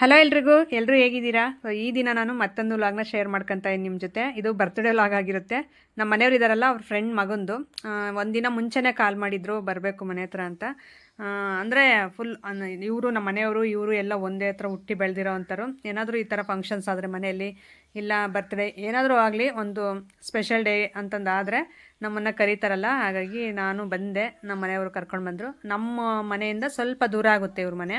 Hello ಎಲ್ರಿಗೂ ಎಲ್ಲರೂ ಹೇಗಿದ್ದೀರಾ? ಸೊ ಈ ದಿನ ನಾನು ಮತ್ತೊಂದು ಲಾಗ್ನ ಶೇರ್ ಮಾಡ್ಕೊತ ಇದ್ದೀನಿ ನಿಮ್ಮ ಜೊತೆ. ಇದು ಬರ್ತ್ಡೇ ಲಾಗ್ ಆಗಿರುತ್ತೆ. ನಮ್ಮ ಮನೆಯವ್ರು ಇದ್ದಾರಲ್ಲ ಅವ್ರ ಫ್ರೆಂಡ್ ಮಗಂದು. ಒಂದಿನ ಮುಂಚೆನೇ ಕಾಲ್ ಮಾಡಿದ್ರು, ಬರಬೇಕು ಮನೆ ಹತ್ರ ಅಂತ. ಅಂದರೆ ಫುಲ್ ಇವರು ನಮ್ಮ ಮನೆಯವರು, ಇವರು ಎಲ್ಲ ಒಂದೇ ಹತ್ರ ಹುಟ್ಟಿ ಬೆಳೆದಿರೋ ಅಂಥರು ಏನಾದರೂ ಈ ಥರ ಫಂಕ್ಷನ್ಸ್ ಆದರೆ ಮನೆಯಲ್ಲಿ, ಇಲ್ಲ ಬರ್ತ್ಡೇ ಏನಾದರೂ ಆಗಲಿ ಒಂದು ಸ್ಪೆಷಲ್ ಡೇ ಅಂತಂದಾದರೆ ನಮ್ಮನ್ನು ಕರೀತಾರಲ್ಲ, ಹಾಗಾಗಿ ನಾನು ಬಂದೆ ನಮ್ಮ ಮನೆಯವರು ಕರ್ಕೊಂಡು ಬಂದರು. ನಮ್ಮ ಮನೆಯಿಂದ ಸ್ವಲ್ಪ ದೂರ ಆಗುತ್ತೆ ಇವ್ರ ಮನೆ.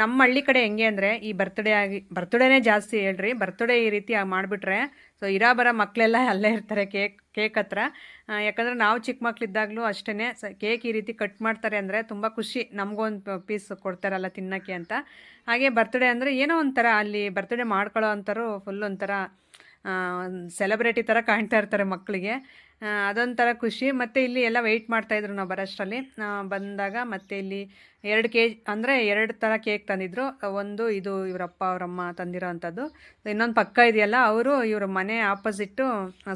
ನಮ್ಮ ಹಳ್ಳಿ ಕಡೆ ಹೆಂಗೆ ಅಂದರೆ ಈ ಬರ್ತ್ಡೇ ಆಗಿ ಬರ್ತ್ಡೇನೇ ಜಾಸ್ತಿ ಹೇಳ್ರಿ. ಬರ್ತ್ಡೇ ಈ ರೀತಿ ಮಾಡಿಬಿಟ್ರೆ ಸೊ ಇರೋ ಬರೋ ಮಕ್ಕಳೆಲ್ಲ ಅಲ್ಲೇ ಇರ್ತಾರೆ ಕೇಕ್ ಕೇಕ್ ಹತ್ರ. ಯಾಕಂದರೆ ನಾವು ಚಿಕ್ಕ ಮಕ್ಕಳಿದ್ದಾಗಲೂ ಅಷ್ಟೇ ಸ, ಕೇಕ್ ಈ ರೀತಿ ಕಟ್ ಮಾಡ್ತಾರೆ ಅಂದರೆ ತುಂಬ ಖುಷಿ ನಮಗೊಂದು ಪೀಸ್ ಕೊಡ್ತಾರಲ್ಲ ತಿನ್ನೋಕ್ಕೆ ಅಂತ. ಹಾಗೆ ಬರ್ತ್ಡೇ ಅಂದರೆ ಏನೋ ಒಂಥರ ಅಲ್ಲಿ ಬರ್ತ್ಡೇ ಮಾಡ್ಕೊಳ್ಳೋ ಅಂಥವ್ರು ಫುಲ್ ಒಂಥರ ಸೆಲೆಬ್ರಿಟಿ ಥರ ಕಾಣ್ತಾ ಇರ್ತಾರೆ ಮಕ್ಕಳಿಗೆ ಅದೊಂಥರ ಖುಷಿ. ಮತ್ತು ಇಲ್ಲಿ ಎಲ್ಲ ವೆಯ್ಟ್ ಮಾಡ್ತಾಯಿದ್ರು ನಾವು ಬರೋಷ್ಟರಲ್ಲಿ. ಬಂದಾಗ ಮತ್ತು ಇಲ್ಲಿ ಎರಡು ಕೆ ಜಿ ಅಂದರೆ ಎರಡು ಥರ ಕೇಕ್ ತಂದಿದ್ರು. ಒಂದು ಇದು ಇವರಪ್ಪ, ಅವರಮ್ಮ ತಂದಿರೋ ಅಂಥದ್ದು. ಇನ್ನೊಂದು ಪಕ್ಕ ಇದೆಯಲ್ಲ, ಅವರು ಇವ್ರ ಮನೆ ಆಪೋಸಿಟ್ಟು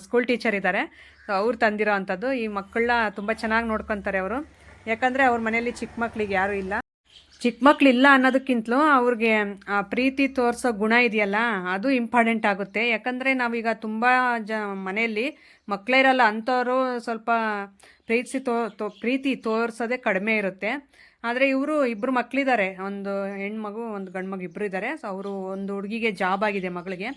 ಸ್ಕೂಲ್ ಟೀಚರ್ ಇದ್ದಾರೆ. ಸೊ ಅವ್ರು ತಂದಿರೋ ಅಂಥದ್ದು. ಈ ಮಕ್ಕಳನ್ನ ತುಂಬ ಚೆನ್ನಾಗಿ ನೋಡ್ಕೊತಾರೆ ಅವರು. ಯಾಕಂದರೆ ಅವ್ರ ಮನೆಯಲ್ಲಿ ಚಿಕ್ಕ ಮಕ್ಳಿಗೆ ಯಾರೂ ಇಲ್ಲ. ಚಿಕ್ಕ ಮಕ್ಕಳಿಲ್ಲ ಅನ್ನೋದಕ್ಕಿಂತಲೂ ಅವ್ರಿಗೆ ಪ್ರೀತಿ ತೋರಿಸೋ ಗುಣ ಇದೆಯಲ್ಲ, ಅದು ಇಂಪಾರ್ಟೆಂಟ್ ಆಗುತ್ತೆ. ಯಾಕಂದರೆ ನಾವೀಗ ತುಂಬ ಜ ಮನೆಯಲ್ಲಿ ಮಕ್ಕಳೇ ಇರಲ್ಲ ಅಂಥವ್ರು ಸ್ವಲ್ಪ ಪ್ರೀತಿಸಿ ತೋ ತೋ, ಪ್ರೀತಿ ತೋರಿಸೋದೇ ಕಡಿಮೆ ಇರುತ್ತೆ. ಆದರೆ ಇವರು ಇಬ್ಬರು ಮಕ್ಕಳಿದ್ದಾರೆ ಒಂದು ಹೆಣ್ಮಗು, ಒಂದು ಗಂಡು ಮಗು ಇಬ್ಬರು ಇದ್ದಾರೆ ಸೊ ಅವರು ಒಂದು ಹುಡುಗಿಗೆ ಜಾಬ್ ಆಗಿದೆ ಮಗಳಿಗೆ.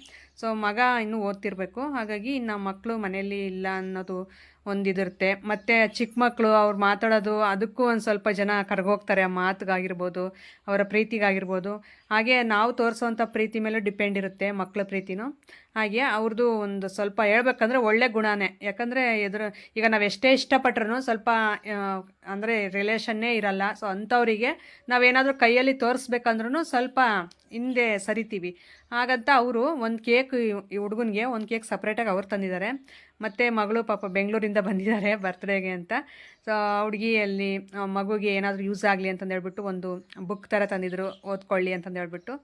ಸೊ ಮಗ ಇನ್ನೂ ಓದ್ತಿರಬೇಕು. ಹಾಗಾಗಿ ಇನ್ನು ಮಕ್ಕಳು ಮನೆಯಲ್ಲಿ ಇಲ್ಲ ಅನ್ನೋದು ಒಂದಿದಿರುತ್ತೆ. ಮತ್ತು ಚಿಕ್ಕ ಮಕ್ಕಳು ಅವ್ರು ಮಾತಾಡೋದು, ಅದಕ್ಕೂ ಒಂದು ಸ್ವಲ್ಪ ಜನ ಕರ್ಗೋಗ್ತಾರೆ. ಆ ಮಾತಿಗಾಗಿರ್ಬೋದು, ಅವರ ಪ್ರೀತಿಗಾಗಿರ್ಬೋದು. ಹಾಗೆ ನಾವು ತೋರಿಸೋವಂಥ ಪ್ರೀತಿ ಮೇಲೆ ಡಿಪೆಂಡ್ ಇರುತ್ತೆ ಮಕ್ಕಳ ಪ್ರೀತಿನೂ. ಹಾಗೆ ಅವ್ರದ್ದು ಒಂದು ಸ್ವಲ್ಪ ಹೇಳ್ಬೇಕಂದ್ರೆ ಒಳ್ಳೆ ಗುಣನೇ. ಯಾಕಂದರೆ ಎದುರು, ಈಗ ನಾವು ಎಷ್ಟೇ ಇಷ್ಟಪಟ್ರೂ ಸ್ವಲ್ಪ ಅಂದರೆ ರಿಲೇಷನ್ನೇ ಇರಲ್ಲ. ಸೊ ಅಂಥವರಿಗೆ ನಾವೇನಾದರೂ ಕೈಯಲ್ಲಿ ತೋರಿಸ್ಬೇಕಂದ್ರೂ ಸ್ವಲ್ಪ ಹಿಂದೆ ಸರಿತೀವಿ. ಹಾಗಂತ ಅವರು ಒಂದು ಕೇಕ್ ಈ ಹುಡುಗನಿಗೆ ಒಂದು ಕೇಕ್ ಸಪ್ರೇಟಾಗಿ ಅವ್ರು ತಂದಿದ್ದಾರೆ. ಮತ್ತು ಮಗಳು ಪಾಪ ಬೆಂಗಳೂರಿಂದ ಬಂದಿದ್ದಾರೆ ಬರ್ತ್ಡೇಗೆ ಅಂತ. ಸೊ ಹುಡುಗಿಯಲ್ಲಿ ಮಗುಗೆ ಏನಾದರೂ ಯೂಸ್ ಆಗಲಿ ಅಂತಂದೇಳ್ಬಿಟ್ಟು ಒಂದು ಬುಕ್ ಥರ ತಂದಿದ್ರು, ಓದ್ಕೊಳ್ಳಿ ಅಂತಂದು ಹೇಳ್ಬಿಟ್ಟು.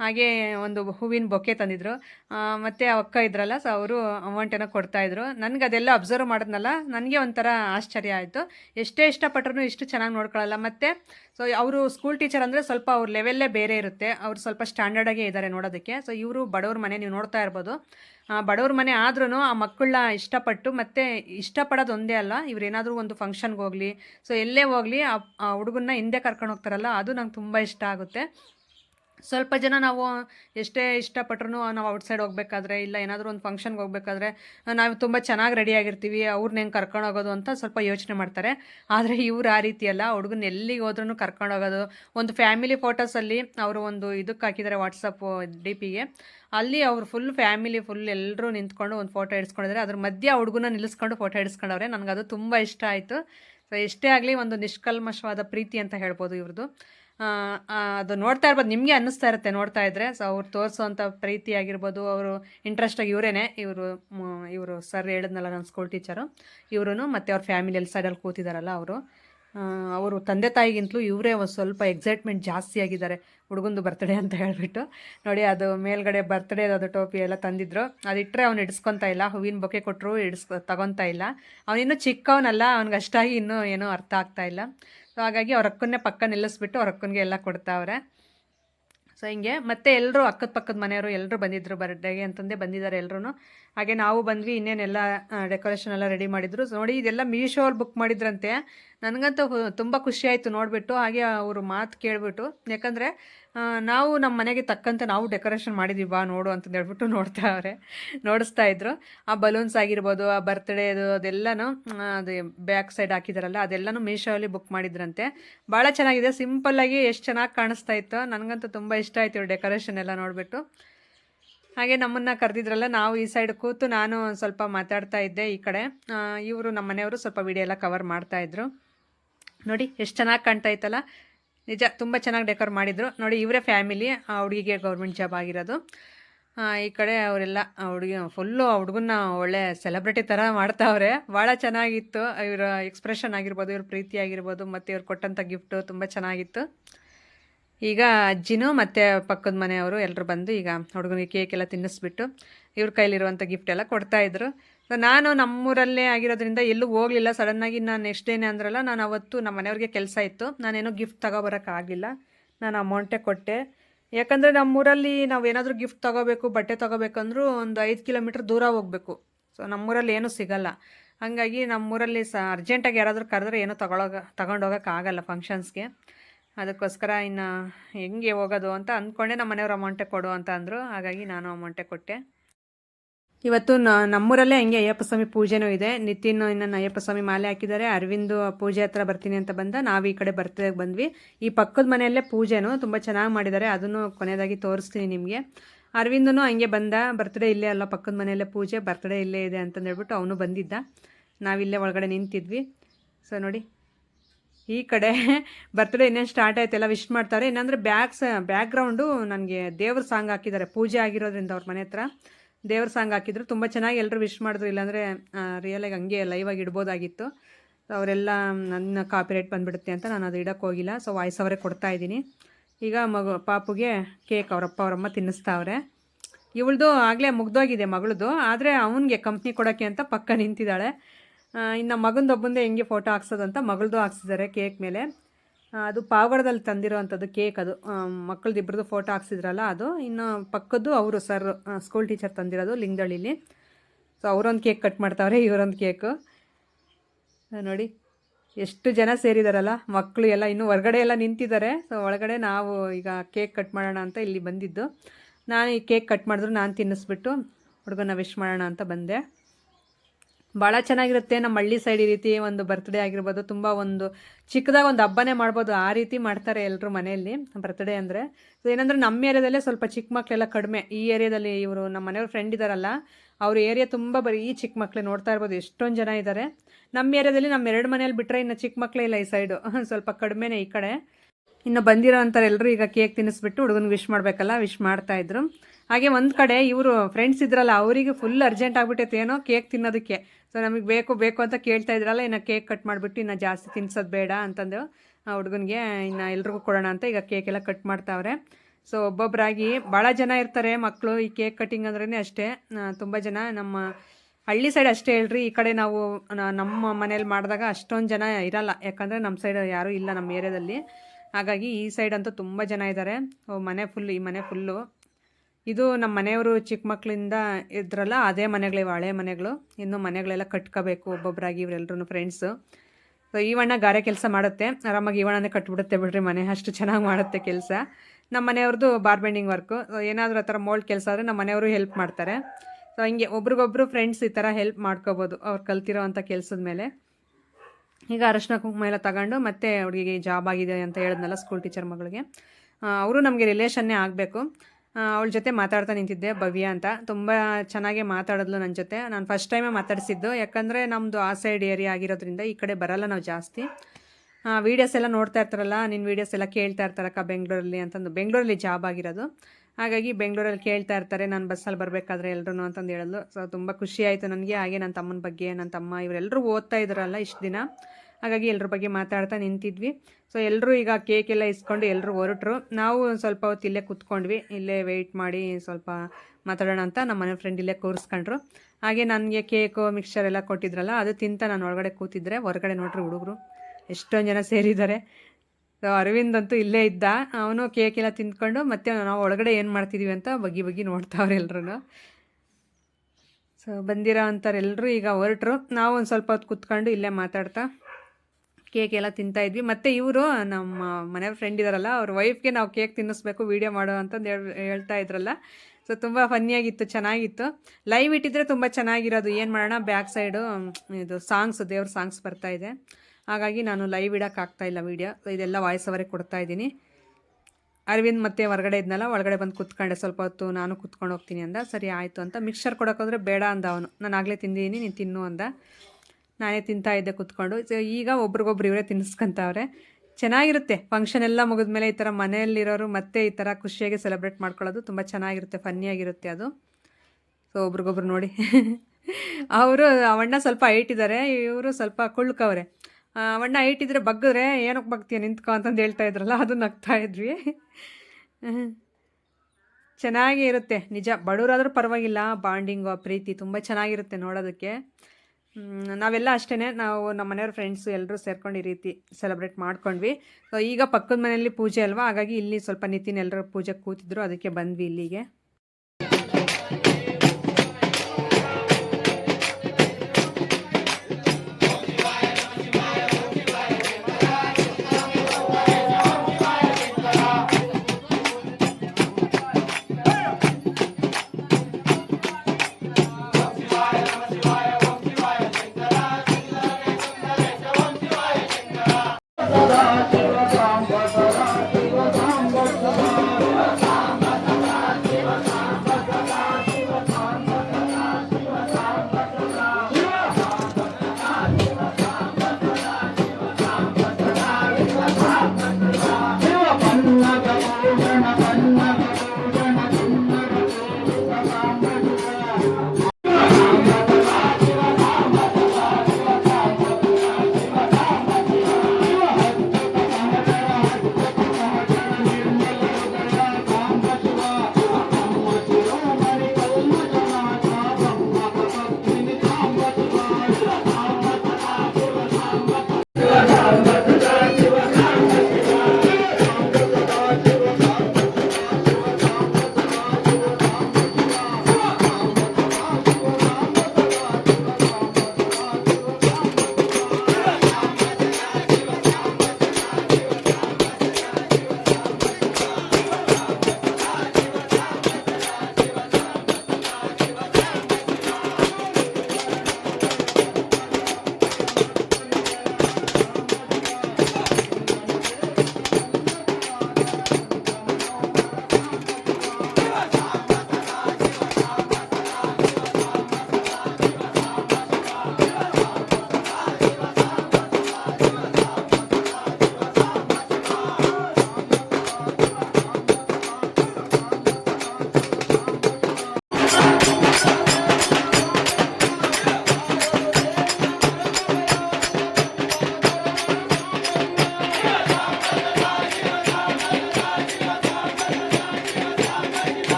ಹಾಗೆ ಒಂದು ಹೂವಿನ ಬೊಕ್ಕೆ ತಂದಿದ್ರು. ಮತ್ತು ಅಕ್ಕ ಇದ್ರಲ್ಲ ಸೊ ಅವರು ಅಮೌಂಟ್ ಏನೋ ಕೊಡ್ತಾಯಿದ್ರು ನನಗೆ ಅದೆಲ್ಲ ಅಬ್ಸರ್ವ್ ಮಾಡಿದ್ನಲ್ಲ, ನನಗೆ ಒಂಥರ ಆಶ್ಚರ್ಯ ಆಯಿತು. ಎಷ್ಟೇ ಇಷ್ಟಪಟ್ಟರು ಇಷ್ಟು ಚೆನ್ನಾಗಿ ನೋಡ್ಕೊಳ್ಳಲ್ಲ ಮತ್ತು ಸೊ ಅವರು ಸ್ಕೂಲ್ ಟೀಚರ್ ಅಂದರೆ ಸ್ವಲ್ಪ ಅವ್ರ ಲೆವೆಲ್ಲೇ ಬೇರೆ ಇರುತ್ತೆ. ಅವ್ರು ಸ್ವಲ್ಪ ಸ್ಟ್ಯಾಂಡರ್ಡಾಗೇ ಇದ್ದಾರೆ ನೋಡೋದಕ್ಕೆ. ಸೊ ಇವರು ಬಡವ್ರ ಮನೆ ನೀವು ನೋಡ್ತಾ ಇರ್ಬೋದು. ಬಡವ್ರ ಮನೆ ಆದ್ರೂ ಆ ಮಕ್ಕಳನ್ನ ಇಷ್ಟಪಟ್ಟು, ಮತ್ತು ಇಷ್ಟಪಡೋದು ಒಂದೇ ಅಲ್ಲ, ಇವ್ರು ಏನಾದರೂ ಒಂದು ಫಂಕ್ಷನ್ಗೆ ಹೋಗಲಿ ಸೊ ಎಲ್ಲೇ ಹೋಗಲಿ ಆ ಹುಡುಗನ್ನ ಹಿಂದೆ ಕರ್ಕೊಂಡು ಹೋಗ್ತಾರಲ್ಲ, ಅದು ನಂಗೆ ತುಂಬ ಇಷ್ಟ ಆಗುತ್ತೆ. ಸ್ವಲ್ಪ ಜನ ನಾವು ಎಷ್ಟೇ ಇಷ್ಟಪಟ್ರು ನಾವು ಔಟ್ಸೈಡ್ ಹೋಗ್ಬೇಕಾದ್ರೆ ಇಲ್ಲ ಏನಾದರೂ ಒಂದು ಫಂಕ್ಷನ್ಗೆ ಹೋಗ್ಬೇಕಾದ್ರೆ ನಾವು ತುಂಬ ಚೆನ್ನಾಗಿ ರೆಡಿಯಾಗಿರ್ತೀವಿ ಅವ್ರನ್ನ ಹೆಂಗೆ ಕರ್ಕೊಂಡು ಹೋಗೋದು ಅಂತ ಸ್ವಲ್ಪ ಯೋಚನೆ ಮಾಡ್ತಾರೆ. ಆದರೆ ಇವ್ರು ಆ ರೀತಿಯಲ್ಲ ಹುಡುಗನ ಎಲ್ಲಿಗೆ ಹೋದ್ರೂ ಕರ್ಕೊಂಡು ಹೋಗೋದು. ಒಂದು ಫ್ಯಾಮಿಲಿ ಫೋಟೋಸಲ್ಲಿ ಅವರು ಒಂದು ಇದಕ್ಕೆ ಹಾಕಿದ್ದಾರೆ ವಾಟ್ಸಪ್ ಡಿ ಪಿಗೆ ಅಲ್ಲಿ ಅವ್ರು ಫುಲ್ ಫ್ಯಾಮಿಲಿ ಫುಲ್ ಎಲ್ಲರೂ ನಿಂತ್ಕೊಂಡು ಒಂದು ಫೋಟೋ ಇಡ್ಸ್ಕೊಂಡಿದ್ದಾರೆ ಅದ್ರ ಮಧ್ಯೆ ಹುಡುಗನ ನಿಲ್ಲಿಸ್ಕೊಂಡು ಫೋಟೋ ಇಡ್ಸ್ಕೊಂಡವ್ರೆ. ನನಗದು ತುಂಬ ಇಷ್ಟ ಆಯಿತು. ಸೊ ಎಷ್ಟೇ ಆಗಲಿ ಒಂದು ನಿಷ್ಕಲ್ಮಶವಾದ ಪ್ರೀತಿ ಅಂತ ಹೇಳ್ಬೋದು ಇವ್ರದ್ದು ಅದು ನೋಡ್ತಾ ಇರ್ಬೋದು. ನಿಮಗೆ ಅನ್ನಿಸ್ತಾ ಇರುತ್ತೆ ನೋಡ್ತಾ ಇದ್ರೆ. ಸೊ ಅವ್ರು ತೋರಿಸೋವಂಥ ಪ್ರೀತಿ ಆಗಿರ್ಬೋದು. ಅವರು ಇಂಟ್ರೆಸ್ಟಾಗಿ ಇವರೇನೆ. ಇವರು ಇವರು ಸರ್ ಹೇಳಿದ್ನಲ್ಲ ನನ್ನ ಸ್ಕೂಲ್ ಟೀಚರು ಇವರು ಮತ್ತು ಅವ್ರ ಫ್ಯಾಮಿಲಿಯಲ್ಲಿ ಸೈಡಲ್ಲಿ ಕೂತಿದ್ದಾರಲ್ಲ ಅವರು. ಅವರು ತಂದೆ ತಾಯಿಗಿಂತಲೂ ಇವರೇ ಒಂದು ಸ್ವಲ್ಪ ಎಕ್ಸೈಟ್ಮೆಂಟ್ ಜಾಸ್ತಿ ಆಗಿದ್ದಾರೆ. ಹುಡುಗಂದು ಬರ್ತ್ಡೇ ಅಂತ ಹೇಳಿಬಿಟ್ಟು. ನೋಡಿ, ಅದು ಮೇಲ್ಗಡೆ ಬರ್ತ್ಡೇ ಅದು ಟೋಪಿ ಎಲ್ಲ ತಂದಿದ್ರು. ಅದಿಟ್ಟರೆ ಅವ್ನು ಇಡಿಸ್ಕೊತಾ ಇಲ್ಲ. ಹೂವಿನ ಬೊಕೆ ಕೊಟ್ಟರು ಇಡಿಸ್ ತಗೊತಾ ಇಲ್ಲ. ಅವನಿನ್ನೂ ಚಿಕ್ಕವನಲ್ಲ. ಅವ್ನಿಗೆ ಅಷ್ಟಾಗಿ ಇನ್ನೂ ಏನೂ ಅರ್ಥ ಆಗ್ತಾ ಇಲ್ಲ. ಸೊ ಹಾಗಾಗಿ ಅವ್ರ ಅಕ್ಕನ್ನೇ ಪಕ್ಕ ನಿಲ್ಲಿಸ್ಬಿಟ್ಟು ಅವ್ರ ಅಕ್ಕನಿಗೆ ಎಲ್ಲ ಕೊಡ್ತಾವ್ರೆ ಸೊ ಹಿಂಗೆ ಮತ್ತೆ ಎಲ್ಲರೂ ಅಕ್ಕದ ಪಕ್ಕದ ಮನೆಯವರು ಎಲ್ಲರೂ ಬಂದಿದ್ದರು ಬರ್ಡೇಗೆ ಅಂತಂದೇ ಬಂದಿದ್ದಾರೆ ಎಲ್ಲರೂ ಹಾಗೆ ನಾವು ಬಂದ್ವಿ ಇನ್ನೇನೆಲ್ಲ ಡೆಕೋರೇಷನ್ ಎಲ್ಲ ರೆಡಿ ಮಾಡಿದ್ರು. ನೋಡಿ ಇದೆಲ್ಲ ಮೀಶೋಲ್ಲಿ ಬುಕ್ ಮಾಡಿದ್ರಂತೆ. ನನಗಂತೂ ತುಂಬ ಖುಷಿ ಆಯಿತು ನೋಡಿಬಿಟ್ಟು ಹಾಗೆ ಅವರು ಮಾತು ಕೇಳಿಬಿಟ್ಟು. ಯಾಕಂದರೆ ನಾವು ನಮ್ಮ ಮನೆಗೆ ತಕ್ಕಂತೆ ನಾವು ಡೆಕೋರೇಷನ್ ಮಾಡಿದ್ದೀವಿ ಬಾ ನೋಡು ಅಂತಂದು ಹೇಳ್ಬಿಟ್ಟು ನೋಡ್ತಾ ಅವ್ರೆ. ನೋಡಿಸ್ತಾ ಇದ್ರು. ಆ ಬಲೂನ್ಸ್ ಆಗಿರ್ಬೋದು, ಆ ಬರ್ತ್ಡೇದು ಅದೆಲ್ಲನೂ ಅದು ಬ್ಯಾಕ್ ಸೈಡ್ ಹಾಕಿದಾರಲ್ಲ, ಅದೆಲ್ಲನೂ ಮೀಶೋಲಿ ಬುಕ್ ಮಾಡಿದ್ರಂತೆ. ಭಾಳ ಚೆನ್ನಾಗಿದೆ. ಸಿಂಪಲ್ಲಾಗಿ ಎಷ್ಟು ಚೆನ್ನಾಗಿ ಕಾಣಿಸ್ತಾ ಇತ್ತು, ನನಗಂತೂ ತುಂಬ ಇಷ್ಟ ಆಯಿತು ಡೆಕೋರೇಷನ್ ಎಲ್ಲ ನೋಡಿಬಿಟ್ಟು. ಹಾಗೆ ನಮ್ಮನ್ನು ಕರೆದಿದ್ರಲ್ಲ, ನಾವು ಈ ಸೈಡ್ ಕೂತು ನಾನು ಸ್ವಲ್ಪ ಮಾತಾಡ್ತಾ ಇದ್ದೆ ಈ ಕಡೆ. ಇವರು ನಮ್ಮ ಮನೆಯವರು ಸ್ವಲ್ಪ ವಿಡಿಯೋ ಎಲ್ಲ ಕವರ್ ಮಾಡ್ತಾಯಿದ್ರು ನೋಡಿ, ಎಷ್ಟು ಚೆನ್ನಾಗಿ ಕಾಣ್ತಾ ಇತ್ತಲ್ಲ ನಿಜ, ತುಂಬ ಚೆನ್ನಾಗಿ ಡೆಕೋರ್ ಮಾಡಿದರು. ನೋಡಿ, ಇವರೇ ಫ್ಯಾಮಿಲಿ, ಆ ಹುಡುಗಿಗೆ ಗೌರ್ಮೆಂಟ್ ಜಾಬ್ ಆಗಿರೋದು. ಈ ಕಡೆ ಅವರೆಲ್ಲ ಹುಡುಗಿ, ಫುಲ್ಲು ಹುಡುಗನ್ನ ಒಳ್ಳೆ ಸೆಲೆಬ್ರಿಟಿ ಥರ ಮಾಡ್ತಾವ್ರೆ. ಭಾಳ ಚೆನ್ನಾಗಿತ್ತು. ಇವರ ಎಕ್ಸ್ಪ್ರೆಷನ್ ಆಗಿರ್ಬೋದು, ಇವ್ರ ಪ್ರೀತಿ ಆಗಿರ್ಬೋದು, ಮತ್ತು ಇವ್ರು ಕೊಟ್ಟಂಥ ಗಿಫ್ಟು ತುಂಬ ಚೆನ್ನಾಗಿತ್ತು. ಈಗ ಅಜ್ಜಿನೂ ಮತ್ತು ಪಕ್ಕದ ಮನೆಯವರು ಎಲ್ಲರೂ ಬಂದು ಈಗ ಹುಡುಗನಿಗೆ ಕೇಕ್ ಎಲ್ಲ ತಿನ್ನಿಸ್ಬಿಟ್ಟು ಇವ್ರ ಕೈಲಿರುವಂಥ ಗಿಫ್ಟ್ ಎಲ್ಲ ಕೊಡ್ತಾಯಿದ್ರು ನಾನು ನಮ್ಮೂರಲ್ಲೇ ಆಗಿರೋದ್ರಿಂದ ಎಲ್ಲೂ ಹೋಗಲಿಲ್ಲ. ಸಡನ್ನಾಗಿ ನಾನು ಡೇನೆ ಅಂದ್ರಲ್ಲ, ನಾನು ಅವತ್ತು ನಮ್ಮ ಮನೆಯವ್ರಿಗೆ ಕೆಲಸ ಇತ್ತು. ನಾನೇನೋ ಗಿಫ್ಟ್ ತಗೊಬರೋಕ್ಕಾಗಲಿಲ್ಲ ನಾನು ಅಮೌಂಟೇ ಕೊಟ್ಟೆ. ಯಾಕಂದರೆ ನಮ್ಮೂರಲ್ಲಿ ನಾವು ಏನಾದರೂ ಗಿಫ್ಟ್ ತಗೋಬೇಕು, ಬಟ್ಟೆ ತೊಗೋಬೇಕಂದ್ರೂ ಒಂದು ಐದು ಕಿಲೋಮೀಟ್ರ್ ದೂರ ಹೋಗಬೇಕು. ಸೊ ನಮ್ಮೂರಲ್ಲಿ ಏನೂ ಸಿಗಲ್ಲ. ಹಾಗಾಗಿ ನಮ್ಮೂರಲ್ಲಿ ಸ ಅರ್ಜೆಂಟಾಗಿ ಯಾರಾದರೂ ಕರೆದ್ರೆ ಏನೂ ತಗೊಳೋಗ ತಗೊಂಡೋಗೋಕ್ಕಾಗಲ್ಲ ಫಂಕ್ಷನ್ಸ್ಗೆ ಅದಕ್ಕೋಸ್ಕರ ಇನ್ನು ಹೆಂಗೆ ಹೋಗೋದು ಅಂತ ಅಂದ್ಕೊಂಡೆ ನಮ್ಮ ಮನೆಯವ್ರು ಅಮೌಂಟೇ ಕೊಡು ಅಂತ ಅಂದರು. ಹಾಗಾಗಿ ನಾನು ಅಮೌಂಟೇ ಕೊಟ್ಟೆ. ಇವತ್ತು ನಮ್ಮೂರಲ್ಲೇ ಹಂಗೆ ಅಯ್ಯಪ್ಪ ಸ್ವಾಮಿ ಪೂಜೆನೂ ಇದೆ. ನಿತಿನ್ ಇನ್ನೊಂದು ಅಯ್ಯಪ್ಪ ಸ್ವಾಮಿ ಮಾಲೆ ಹಾಕಿದ್ದಾರೆ. ಅರವಿಂದ್ ಪೂಜೆ ಹತ್ರ ಬರ್ತೀನಿ ಅಂತ ಬಂದ ನಾವು ಈ ಕಡೆ ಬರ್ತಡೆಗೆ ಬಂದ್ವಿ. ಈ ಪಕ್ಕದ ಮನೆಯಲ್ಲೇ ಪೂಜೆನೂ ತುಂಬ ಚೆನ್ನಾಗಿ ಮಾಡಿದ್ದಾರೆ. ಅದನ್ನು ಕೊನೆಯದಾಗಿ ತೋರಿಸ್ತೀನಿ ನಿಮಗೆ. ಅರವಿಂದನು ಹಂಗೆ ಬಂದ ಬರ್ತ್ಡೇ ಇಲ್ಲೇ ಅಲ್ಲ, ಪಕ್ಕದ ಮನೆಯಲ್ಲೇ ಪೂಜೆ ಬರ್ತ್ಡೇ ಇಲ್ಲೇ ಇದೆ ಅಂತಂದು ಹೇಳ್ಬಿಟ್ಟು ಅವನು ಬಂದಿದ್ದ. ನಾವಿಲ್ಲೇ ಒಳಗಡೆ ನಿಂತಿದ್ವಿ. ಸೊ ನೋಡಿ, ಈ ಕಡೆ ಬರ್ತ್ಡೇ ಇನ್ನೇನು ಸ್ಟಾರ್ಟ್ ಆಯ್ತು ಎಲ್ಲ ವಿಶ್ ಮಾಡ್ತಾರೆ. ಇನ್ನಂದ್ರೆ ಬ್ಯಾಕ್ ಸ ಬ್ಯಾಕ್ಗ್ರೌಂಡು ನನಗೆ ದೇವ್ರ ಸಾಂಗ್ ಹಾಕಿದ್ದಾರೆ. ಪೂಜೆ ಆಗಿರೋದ್ರಿಂದ ಅವ್ರ ಮನೆ ಹತ್ರ. ದೇವ್ರ ಸಾಂಗ್ ಹಾಕಿದ್ರು. ತುಂಬ ಚೆನ್ನಾಗಿ ಎಲ್ಲರೂ ವಿಶ್ ಮಾಡಿದ್ರು. ಇಲ್ಲಾಂದರೆ ರಿಯಲಾಗಿ ಹಂಗೆ ಲೈವಾಗಿ ಇಡ್ಬೋದಾಗಿತ್ತು. ಅವರೆಲ್ಲ ನನ್ನ ಕಾಪಿರೈಟ್ ಬಂದ್ಬಿಡುತ್ತೆ ಅಂತ ನಾನು ಅದು ಇಡೋಕ್ಕೆ ಹೋಗಿಲ್ಲ. ಸೊ ವಾಯ್ಸ್ ಅವರೇ ಕೊಡ್ತಾ ಇದ್ದೀನಿ. ಈಗ ಮಗು, ಪಾಪುಗೆ ಕೇಕ್ ಅವರಪ್ಪ, ಅವರಮ್ಮ ತಿನ್ನಿಸ್ತಾವ್ರೆ. ಇವಳ್ದು ಆಗಲೇ ಮುಗ್ದೋಗಿದೆ ಮಗಳದು. ಆದರೆ ಅವನಿಗೆ ಕಂಪ್ನಿ ಕೊಡೋಕ್ಕೆ ಅಂತ ಪಕ್ಕ ನಿಂತಿದ್ದಾಳೆ. ಇನ್ನು ಮಗಂದೊಬ್ಬಂದೇ ಹೆಂಗೆ ಫೋಟೋ ಹಾಕ್ಸೋದಂತ ಮಗಳದು ಹಾಕ್ಸಿದ್ದಾರೆ ಕೇಕ್ ಮೇಲೆ. ಅದು ಪಾವಗಡದಲ್ಲಿ ತಂದಿರೋವಂಥದ್ದು ಕೇಕ್ ಅದು. ಮಕ್ಕಳದ್ದು ಇಬ್ಬರದು ಫೋಟೋ ಹಾಕ್ಸಿದ್ರಲ್ಲ ಅದು. ಇನ್ನು ಪಕ್ಕದ್ದು ಅವರು ಸರ್ ಸ್ಕೂಲ್ ಟೀಚರ್ ತಂದಿರೋದು ಲಿಂಗದಳ್ಳಿಲಿ. ಸೊ ಅವರೊಂದು ಕೇಕ್ ಕಟ್ ಮಾಡ್ತಾವ್ರೆ, ಇವರೊಂದು ಕೇಕು. ನೋಡಿ, ಎಷ್ಟು ಜನ ಸೇರಿದಾರಲ್ಲ ಮಕ್ಕಳು ಎಲ್ಲ ಇನ್ನೂ ಹೊರಗಡೆ ಎಲ್ಲ ನಿಂತಿದ್ದಾರೆ. ಸೊ ಒಳಗಡೆ ನಾವು ಈಗ ಕೇಕ್ ಕಟ್ ಮಾಡೋಣ ಅಂತ ಇಲ್ಲಿ ಬಂದಿದ್ದು. ನಾನು ಈ ಕೇಕ್ ಕಟ್ ಮಾಡಿದ್ರು ನಾನು ತಿನ್ನಿಸ್ಬಿಟ್ಟು ಹುಡುಗನ ವಿಶ್ ಮಾಡೋಣ ಅಂತ ಬಂದೆ. ಭಾಳ ಚೆನ್ನಾಗಿರುತ್ತೆ. ನಮ್ಮ ಹಳ್ಳಿ ಸೈಡ್ ಈ ರೀತಿ ಒಂದು ಬರ್ತ್ಡೇ ಆಗಿರ್ಬೋದು, ತುಂಬ ಒಂದು ಚಿಕ್ಕದಾಗ ಒಂದು ಹಬ್ಬನೇ ಮಾಡ್ಬೋದು. ಆ ರೀತಿ ಮಾಡ್ತಾರೆ ಎಲ್ಲರೂ ಮನೆಯಲ್ಲಿ ಬರ್ತ್ಡೇ ಅಂದರೆ. ಸೊ ಏನಂದ್ರೆ ನಮ್ಮ ಏರಿಯಾದಲ್ಲೇ ಸ್ವಲ್ಪ ಚಿಕ್ಕ ಮಕ್ಕಳೆಲ್ಲ ಕಡಿಮೆ. ಈ ಏರಿಯಾದಲ್ಲಿ ಇವರು ನಮ್ಮ ಮನೆಯವ್ರ ಫ್ರೆಂಡ್ ಇದ್ದಾರಲ್ಲ ಅವ್ರ ಏರಿಯಾ ತುಂಬ ಬರೀ ಚಿಕ್ಕ ಮಕ್ಕಳು ನೋಡ್ತಾ ಇರ್ಬೋದು. ಎಷ್ಟೊಂದು ಜನ ಇದ್ದಾರೆ ನಮ್ಮ ಏರಿಯಾದಲ್ಲಿ ನಮ್ಮ ಎರಡು ಮನೇಲಿ ಬಿಟ್ಟರೆ ಇನ್ನು ಚಿಕ್ಕ ಮಕ್ಕಳೇ ಇಲ್ಲ ಈ ಸೈಡು ಸ್ವಲ್ಪ ಕಡಿಮೆನೇ ಈ ಕಡೆ. ಇನ್ನು ಬಂದಿರೋ ಎಲ್ಲರೂ ಈಗ ಕೇಕ್ ತಿನ್ನಿಸ್ಬಿಟ್ಟು ಹುಡುಗನಿಗೆ ವಿಶ್ ಮಾಡಬೇಕಲ್ಲ ವಿಶ್ ಮಾಡ್ತಾ ಇದ್ರು. ಹಾಗೆ ಒಂದು ಕಡೆ ಇವರು ಫ್ರೆಂಡ್ಸ್ ಇದ್ರಲ್ಲ, ಅವರಿಗೆ ಫುಲ್ ಅರ್ಜೆಂಟ್ ಆಗ್ಬಿಟ್ಟೈತೆ ಏನೋ ಕೇಕ್ ತಿನ್ನೋದಕ್ಕೆ. ಸೊ ನಮಗೆ ಬೇಕು ಬೇಕು ಅಂತ ಕೇಳ್ತಾ ಇದ್ರಲ್ಲ, ಇನ್ನು ಕೇಕ್ ಕಟ್ ಮಾಡಿಬಿಟ್ಟು ಇನ್ನು ಜಾಸ್ತಿ ತಿನ್ಸೋದು ಬೇಡ ಅಂತಂದು ಹುಡುಗನಿಗೆ ಇನ್ನು ಎಲ್ರಿಗೂ ಕೊಡೋಣ ಅಂತ ಈಗ ಕೇಕ್ ಎಲ್ಲ ಕಟ್ ಮಾಡ್ತಾವ್ರೆ. ಸೊ ಒಬ್ಬೊಬ್ಬರಾಗಿ ಭಾಳ ಜನ ಇರ್ತಾರೆ ಮಕ್ಕಳು ಈ ಕೇಕ್ ಕಟಿಂಗ್ ಅಂದ್ರೇ ಅಷ್ಟೇ. ತುಂಬ ಜನ ನಮ್ಮ ಹಳ್ಳಿ ಸೈಡ್ ಅಷ್ಟೇ ಹೇಳ್ರಿ, ಈ ಕಡೆ ನಾವು ನಮ್ಮ ಮನೇಲಿ ಮಾಡಿದಾಗ ಅಷ್ಟೊಂದು ಜನ ಇರಲ್ಲ. ಯಾಕಂದರೆ ನಮ್ಮ ಸೈಡ್ ಯಾರೂ ಇಲ್ಲ ನಮ್ಮ ಏರಿಯಾದಲ್ಲಿ ಹಾಗಾಗಿ ಈ ಸೈಡ್ ಅಂತೂ ತುಂಬ ಜನ ಇದ್ದಾರೆ ಮನೆ ಫುಲ್ ಈ ಮನೆ ಫುಲ್ಲು ಇದು ನಮ್ಮ ಮನೆಯವರು ಚಿಕ್ಕ ಮಕ್ಕಳಿಂದ ಇದ್ರಲ್ಲ, ಅದೇ ಮನೆಗಳಿವೆ ಹಳೆ ಮನೆಗಳು. ಇನ್ನು ಮನೆಗಳೆಲ್ಲ ಕಟ್ಕೋಬೇಕು ಒಬ್ಬೊಬ್ಬರಾಗಿ ಇವರೆಲ್ಲರೂ ಫ್ರೆಂಡ್ಸು ಸೊ ಈವಣ್ಣ ಗಾರೆ ಕೆಲಸ ಮಾಡುತ್ತೆ. ಆರಾಮಾಗಿ ಈವಣ್ಣನೇ ಕಟ್ಬಿಡುತ್ತೆ ಬಿಡ್ರಿ ಮನೆ, ಅಷ್ಟು ಚೆನ್ನಾಗಿ ಮಾಡುತ್ತೆ ಕೆಲಸ. ನಮ್ಮ ಮನೆಯವ್ರದ್ದು ಬಾರ್ಬೆಂಡಿಂಗ್ ವರ್ಕು ಏನಾದರೂ ಆ ಥರ ಮೋಲ್ಡ್ ಕೆಲಸ ಆದರೆ ನಮ್ಮ ಮನೆಯವರು ಹೆಲ್ಪ್ ಮಾಡ್ತಾರೆ. ಸೊ ಹಿಂಗೆ ಒಬ್ರಿಗೊಬ್ರು ಫ್ರೆಂಡ್ಸ್ ಈ ಥರ ಹೆಲ್ಪ್ ಮಾಡ್ಕೋಬೋದು ಅವ್ರು ಕಲ್ತಿರೋ ಅಂಥ ಕೆಲಸದ ಮೇಲೆ. ಈಗ ಅರಶಿನ ಕುಂಕುಮ ಎಲ್ಲ ತಗೊಂಡು ಮತ್ತೆ ಹುಡುಗಿಗೆ ಜಾಬ್ ಆಗಿದೆ ಅಂತ ಹೇಳಿದ್ನಲ್ಲ ಸ್ಕೂಲ್ ಟೀಚರ್ ಮಗಳಿಗೆ. ಅವರು ನಮಗೆ ರಿಲೇಷನ್ನೇ ಆಗಬೇಕು. ಅವಳ ಜೊತೆ ಮಾತಾಡ್ತಾ ನಿಂತಿದ್ದೆ, ಭವ್ಯ ಅಂತ. ತುಂಬ ಚೆನ್ನಾಗಿ ಮಾತಾಡಿದ್ಲು ನನ್ನ ಜೊತೆ. ನಾನು ಫಸ್ಟ್ ಟೈಮೇ ಮಾತಾಡಿಸಿದ್ದು. ಯಾಕಂದರೆ ನಮ್ಮದು ಆ ಸೈಡ್ ಏರಿಯಾ ಆಗಿರೋದ್ರಿಂದ ಈ ಕಡೆ ಬರಲ್ಲ ನಾವು ಜಾಸ್ತಿ. ವೀಡಿಯೋಸ್ ಎಲ್ಲ ನೋಡ್ತಾ ಇರ್ತಾರಲ್ಲ ನಿನ್ನ ವೀಡಿಯೋಸ್ ಎಲ್ಲ ಕೇಳ್ತಾ ಇರ್ತಾರಕ್ಕ ಬೆಂಗಳೂರಲ್ಲಿ ಅಂತಂದು. ಬೆಂಗಳೂರಲ್ಲಿ ಜಾಬ್ ಆಗಿರೋದು. ಹಾಗಾಗಿ ಬೆಂಗಳೂರಲ್ಲಿ ಕೇಳ್ತಾ ಇರ್ತಾರೆ, ನಾನು ಬಸ್ಸಲ್ಲಿ ಬರಬೇಕಾದ್ರೆ ಎಲ್ಲರೂ ಅಂತಂದು ಹೇಳಲು ಸೊ ತುಂಬ ಖುಷಿ ಆಯಿತು ನನಗೆ. ಹಾಗೆ ನನ್ನ ತಮ್ಮನ ಬಗ್ಗೆ ನನ್ನ ತಮ್ಮ ಇವರೆಲ್ಲರೂ ಓದ್ತಾ ಇದ್ರಲ್ಲ ಇಷ್ಟು ದಿನ. ಹಾಗಾಗಿ ಎಲ್ಲರ ಬಗ್ಗೆ ಮಾತಾಡ್ತಾ ನಿಂತಿದ್ವಿ. ಸೊ ಎಲ್ಲರೂ ಈಗ ಕೇಕ್ ಎಲ್ಲ ಇಸ್ಕೊಂಡು ಎಲ್ಲರೂ ಹೊರಟ್ರು. ನಾವು ಸ್ವಲ್ಪ ಹೊತ್ತು ಇಲ್ಲೇ ಕೂತ್ಕೊಂಡ್ವಿ. ಇಲ್ಲೇ ವೆಯ್ಟ್ ಮಾಡಿ ಸ್ವಲ್ಪ ಮಾತಾಡೋಣ ಅಂತ ನಮ್ಮ ಮನೆ ಫ್ರೆಂಡ್ ಇಲ್ಲೇ ಕೂರಿಸ್ಕೊಂಡ್ರು. ಹಾಗೆ ನನಗೆ ಕೇಕು ಮಿಕ್ಸ್ಚರ್ ಎಲ್ಲ ಕೊಟ್ಟಿದ್ರಲ್ಲ, ಅದು ತಿಂತ ನಾನು ಒಳಗಡೆ ಕೂತಿದ್ರೆ ಹೊರಗಡೆ ನೋಡ್ರಿ ಹುಡುಗರು. ಎಷ್ಟೊಂದು ಜನ ಸೇರಿದ್ದಾರೆ. ಸೊ ಅರವಿಂದ್ ಅಂತೂ ಇಲ್ಲೇ ಇದ್ದ. ಅವನು ಕೇಕ್ ಎಲ್ಲ ತಿಂದ್ಕೊಂಡು ಮತ್ತೆ ನಾವು ಒಳಗಡೆ ಏನು ಮಾಡ್ತಿದ್ದೀವಿ ಅಂತ ಬಗ್ಗಿ ಬಗ್ಗಿ ನೋಡ್ತಾವ್ರೆ ಎಲ್ರೂ ಸೊ ಬಂದಿರೋ ಅಂಥವ್ರೆಲ್ಲರೂ ಈಗ ಹೊರಟರು. ನಾವು ಒಂದು ಸ್ವಲ್ಪ ಹೊತ್ತು ಕುತ್ಕೊಂಡು ಇಲ್ಲೇ ಮಾತಾಡ್ತಾ ಕೇಕ್ ಎಲ್ಲ ತಿಂತಾ ಇದ್ವಿ. ಮತ್ತು ಇವರು ನಮ್ಮ ಮನೆ ಫ್ರೆಂಡ್ ಇದಾರಲ್ಲ, ಅವ್ರ ವೈಫ್ಗೆ ನಾವು ಕೇಕ್ ತಿನ್ನಿಸ್ಬೇಕು ವೀಡಿಯೋ ಮಾಡೋ ಅಂತಂದು ಹೇಳ್, ಹೇಳ್ತಾ ಇದ್ರಲ್ಲ. ಸೊ ತುಂಬ ಫನ್ನಿಯಾಗಿತ್ತು ಚೆನ್ನಾಗಿತ್ತು. ಲೈವ್ ಇಟ್ಟಿದ್ರೆ ತುಂಬ ಚೆನ್ನಾಗಿರೋದು. ಏನು ಮಾಡೋಣ ಬ್ಯಾಕ್ ಸೈಡು ಇದು ಸಾಂಗ್ಸ್ ದೇವ್ರ ಸಾಂಗ್ಸ್ ಬರ್ತಾ ಇದೆ. ಹಾಗಾಗಿ ನಾನು ಲೈವ್ ಇಡೋಕ್ಕಾಗ್ತಾ ಇಲ್ಲ ವೀಡಿಯೋ ಇದೆಲ್ಲ ವಾಯ್ಸ್ ಅವರೇ ಕೊಡ್ತಾ ಇದ್ದೀನಿ. ಅರವಿಂದ್ ಮತ್ತೆ ಹೊರಗಡೆ ಇದ್ನಲ್ಲ, ಒಳಗಡೆ ಬಂದು ಕೂತ್ಕೊಂಡೆ. ಸ್ವಲ್ಪ ಹೊತ್ತು ನಾನು ಕೂತ್ಕೊಂಡು ಹೋಗ್ತೀನಿ ಅಂದ. ಸರಿ, ಆಯಿತು ಅಂತ ಮಿಕ್ಸರ್ ಕೊಡೋಕೋದ್ರೆ ಬೇಡ ಅಂದ ಅವನು. ನಾನು ಆಗಲೇ ತಿಂದಿದ್ದೀನಿ ನೀನು ತಿನ್ನು ಅಂದ. ನಾನೇ ತಿಂತಾ ಇದ್ದೆ ಕೂತ್ಕೊಂಡು. ಈಗ ಒಬ್ರಿಗೊಬ್ರು ಇವರೇ ತಿನ್ನಿಸ್ಕೊಂತವ್ರೆ ಚೆನ್ನಾಗಿರುತ್ತೆ. ಫಂಕ್ಷನ್ ಎಲ್ಲ ಮುಗಿದ್ಮೇಲೆ ಈ ಥರ ಮನೆಯಲ್ಲಿರೋರು ಮತ್ತೆ ಈ ಥರ ಖುಷಿಯಾಗಿ ಸೆಲೆಬ್ರೇಟ್ ಮಾಡ್ಕೊಳ್ಳೋದು ತುಂಬ ಚೆನ್ನಾಗಿರುತ್ತೆ. ಫನ್ನಿಯಾಗಿರುತ್ತೆ ಅದು. ಸೊ ಒಬ್ರಿಗೊಬ್ರು ನೋಡಿ. ಅವರು, ಅವಣ್ಣ ಸ್ವಲ್ಪ ಹೈಟ್ ಇದ್ದಾರೆ ಇವರು ಸ್ವಲ್ಪ ಕುಳ್ಕವ್ರೆ. ಅವಣ್ಣ ಹೈಟ್ ಇದ್ರೆ ಬಗ್ಗಿದ್ರೆ ಏನಕ್ಕೆ ಬಗ್ತೀಯ ನಿಂತ್ಕೊ ಅಂತಂದು ಹೇಳ್ತಾ ಇದ್ರಲ್ಲ, ಅದು ನಗ್ತಾ ಇದ್ವಿ. ಚೆನ್ನಾಗಿ ಇರುತ್ತೆ. ನಿಜ ಬಡವರಾದರೂ ಪರವಾಗಿಲ್ಲ, ಬಾಂಡಿಂಗು, ಪ್ರೀತಿ ತುಂಬ ಚೆನ್ನಾಗಿರುತ್ತೆ ನೋಡೋದಕ್ಕೆ. ನಾವೆಲ್ಲ ಅಷ್ಟೇ ನಾವು ನಮ್ಮ ಮನೆಯವ್ರ ಫ್ರೆಂಡ್ಸು ಎಲ್ಲರೂ ಸೇರ್ಕೊಂಡು ಈ ರೀತಿ ಸೆಲೆಬ್ರೇಟ್ ಮಾಡ್ಕೊಂಡ್ವಿ. ಸೊ ಈಗ ಪಕ್ಕದ ಮನೆಯಲ್ಲಿ ಪೂಜೆ ಅಲ್ವಾ? ಹಾಗಾಗಿ ಇಲ್ಲಿ ಸ್ವಲ್ಪ ನಿತಿನ್ ಎಲ್ಲರೂ ಪೂಜೆ ಕೂತಿದ್ರು, ಅದಕ್ಕೆ ಬಂದ್ವಿ ಇಲ್ಲಿಗೆ.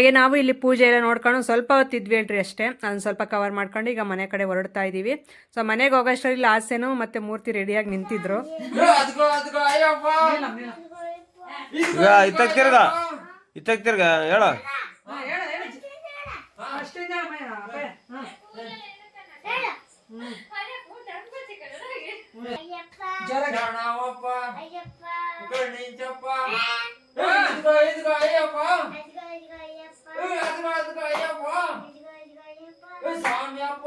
ಹಾಗೆ ನಾವು ಇಲ್ಲಿ ಪೂಜೆ ಎಲ್ಲ ನೋಡ್ಕೊಂಡು ಸ್ವಲ್ಪ ಹೊತ್ತಿದ್ವಿ ಹೇಳ್ರಿ ಅಷ್ಟೇ. ಅದನ್ನು ಸ್ವಲ್ಪ ಕವರ್ ಮಾಡ್ಕೊಂಡು ಈಗ ಮನೆ ಕಡೆ ಹೊರಡ್ತಾ ಇದ್ದೀವಿ ಸೊ ಮನೆಗೆ ಹೋಗೋಷ್ಟರಲ್ಲಿ ಆಸೆನು ಮತ್ತೆ ಮೂರ್ತಿ ರೆಡಿಯಾಗಿ ನಿಂತಿದ್ರು. ಈಗ ಇತ್ತಕ್ ತಿರ್ಗ? ಇತ್ತಕ್ ತಿರ್ಗ? ಹೇಳ. ಅಯ್ಯಪ್ಪ. ಸ್ವಾಮಿಯಪ್ಪ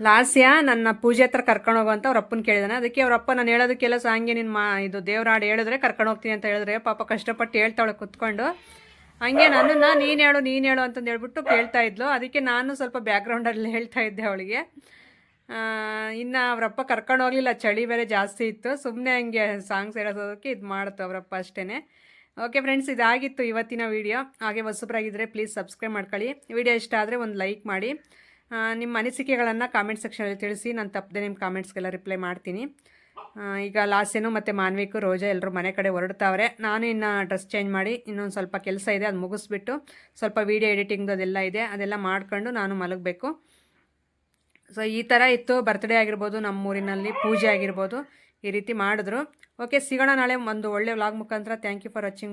ಲಾಸ್ಯ, ನನ್ನ ಪೂಜೆ ಹತ್ರ ಕರ್ಕೊಂಡು ಹೋಗು ಅಂತ ಅವ್ರ ಅಪ್ಪನ ಕೇಳಿದಾನೆ. ಅದಕ್ಕೆ ಅವ್ರ ಅಪ್ಪ, ನಾನು ಹೇಳೋದಕ್ಕೆಲ್ಲ ಹಂಗೆ ನಿನ್ನ ಮಾ, ಇದು ದೇವ್ರ ಹಾಡು ಹೇಳಿದ್ರೆ ಕರ್ಕೊಂಡು ಹೋಗ್ತೀನಿ ಅಂತ ಹೇಳಿದ್ರೆ ಪಾಪ ಕಷ್ಟಪಟ್ಟು ಹೇಳ್ತಾವಳೆ ಕುತ್ಕೊಂಡು. ಹಂಗೆ ನನ್ನನ್ನು ನೀನು ಹೇಳು ನೀನು ಹೇಳು ಅಂತಂದು ಹೇಳ್ಬಿಟ್ಟು ಕೇಳ್ತಾ ಇದ್ಲು. ಅದಕ್ಕೆ ನಾನು ಸ್ವಲ್ಪ ಬ್ಯಾಕ್ಗ್ರೌಂಡಲ್ಲಿ ಹೇಳ್ತಾ ಇದ್ದೆ ಅವಳಿಗೆ. ಇನ್ನು ಅವರಪ್ಪ ಕರ್ಕೊಂಡು ಹೋಗಲಿಲ್ಲ, ಚಳಿ ಬೇರೆ ಜಾಸ್ತಿ ಇತ್ತು. ಸುಮ್ಮನೆ ಹಂಗೆ ಸಾಂಗ್ಸ್ ಹೇಳೋದಕ್ಕೆ ಇದು ಮಾಡ್ತು ಅವರಪ್ಪ ಅಷ್ಟೇ ಓಕೆ ಫ್ರೆಂಡ್ಸ್ ಇದಾಗಿತ್ತು ಇವತ್ತಿನ ವಿಡಿಯೋ ಹಾಗೆ ಹೊಸಬ್ರಾಗಿದ್ದರೆ ಪ್ಲೀಸ್ ಸಬ್ಸ್ಕ್ರೈಬ್ ಮಾಡ್ಕೊಳ್ಳಿ. ವಿಡಿಯೋ ಇಷ್ಟ ಆದರೆ ಒಂದು ಲೈಕ್ ಮಾಡಿ. ನಿಮ್ಮ ಅನಿಸಿಕೆಗಳನ್ನು ಕಾಮೆಂಟ್ ಸೆಕ್ಷನಲ್ಲಿ ತಿಳಿಸಿ. ನಾನು ತಪ್ಪದೆ ನಿಮ್ಮ ಕಾಮೆಂಟ್ಸ್ಗೆಲ್ಲ ರಿಪ್ಲೈ ಮಾಡ್ತೀನಿ. ಈಗ ಲಾಸೇನು ಮತ್ತು ಮಾನ್ವಿಕು, ರೋಜಾ ಎಲ್ಲರೂ ಮನೆ ಕಡೆ ಹೊರಡ್ತಾವ್ರೆ. ನಾನು ಇನ್ನು ಡ್ರೆಸ್ ಚೇಂಜ್ ಮಾಡಿ ಇನ್ನೊಂದು ಸ್ವಲ್ಪ ಕೆಲಸ ಇದೆ, ಅದು ಮುಗಿಸ್ಬಿಟ್ಟು ಸ್ವಲ್ಪ ವೀಡಿಯೋ ಎಡಿಟಿಂಗ್ದು ಅದೆಲ್ಲ ಇದೆ, ಅದೆಲ್ಲ ಮಾಡ್ಕೊಂಡು ನಾನು ಮಲಗಬೇಕು. ಸೊ ಈ ಥರ ಇತ್ತು. ಬರ್ತ್ಡೇ ಆಗಿರ್ಬೋದು, ನಮ್ಮೂರಿನಲ್ಲಿ ಪೂಜೆ ಆಗಿರ್ಬೋದು. ಈ ರೀತಿ ಮಾಡಿದ್ರು. ಓಕೆ ಸಿಗೋಣ ನಾಳೆ ಒಂದು ಒಳ್ಳೆ ವ್ಲಾಗ್ ಮುಖಾಂತರ. Thank you for watching